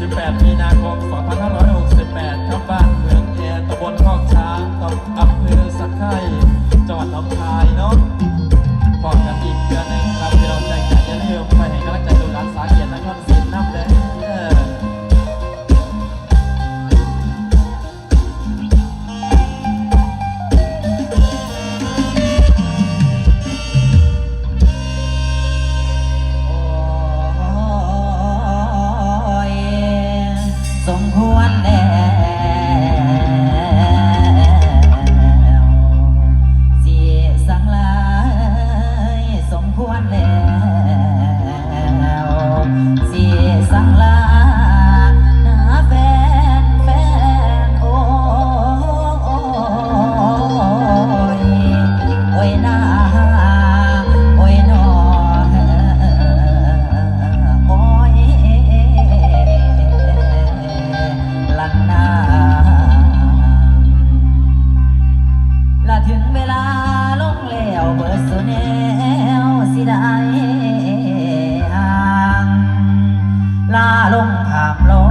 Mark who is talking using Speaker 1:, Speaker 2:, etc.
Speaker 1: 18มี ลาลงถามลอ